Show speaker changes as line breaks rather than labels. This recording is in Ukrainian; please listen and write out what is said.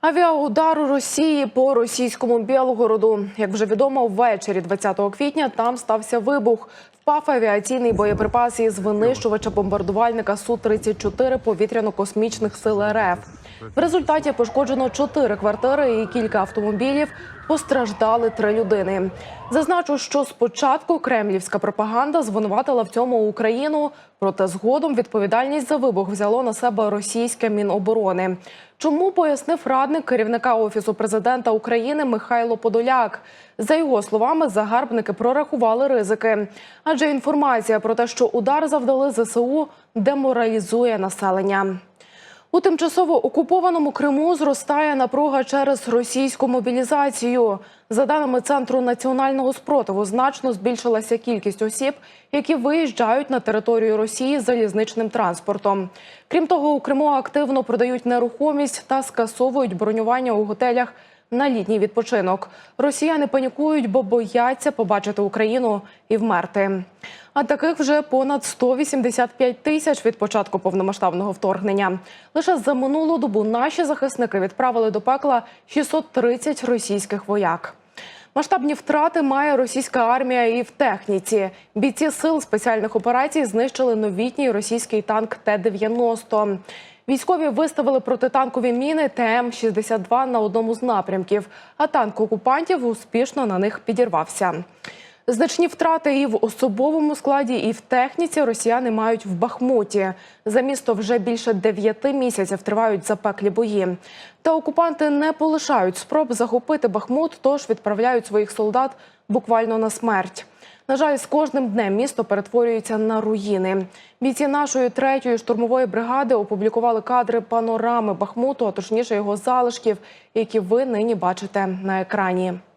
Авіаудар Росії по російському Білгороду. Як вже відомо, ввечері 20 квітня там стався вибух. Впав авіаційний боєприпас із винищувача бомбардувальника Су-34 повітряно-космічних сил РФ. В результаті пошкоджено чотири квартири і кілька автомобілів. Постраждали три людини. Зазначу, що спочатку кремлівська пропаганда звинуватила в цьому Україну, проте згодом відповідальність за вибух взяло на себе російське міноборони. Чому пояснив радник керівника офісу президента України Михайло Подоляк? За його словами, загарбники прорахували ризики, адже інформація про те, що удар завдали ЗСУ, деморалізує населення. У тимчасово окупованому Криму зростає напруга через російську мобілізацію. За даними центру національного спротиву, значно збільшилася кількість осіб, які виїжджають на територію Росії залізничним транспортом. Крім того, у Криму активно продають нерухомість та скасовують бронювання у готелях на літній відпочинок. Росіяни панікують, бо бояться побачити Україну і вмерти. А таких вже понад 185 тисяч від початку повномасштабного вторгнення. Лише за минулу добу наші захисники відправили до пекла 630 російських вояк. Масштабні втрати має російська армія і в техніці. Бійці сил спеціальних операцій знищили новітній російський танк Т-90. Військові виставили протитанкові міни ТМ-62 на одному з напрямків, а танк окупантів успішно на них підірвався. Значні втрати і в особовому складі, і в техніці росіяни мають в Бахмуті. За місто вже більше дев'яти місяців тривають запеклі бої. Та окупанти не полишають спроб захопити Бахмут, тож відправляють своїх солдат буквально на смерть. На жаль, з кожним днем місто перетворюється на руїни. Бійці нашої третьої штурмової бригади опублікували кадри панорами Бахмуту, а точніше його залишків, які ви нині бачите на екрані.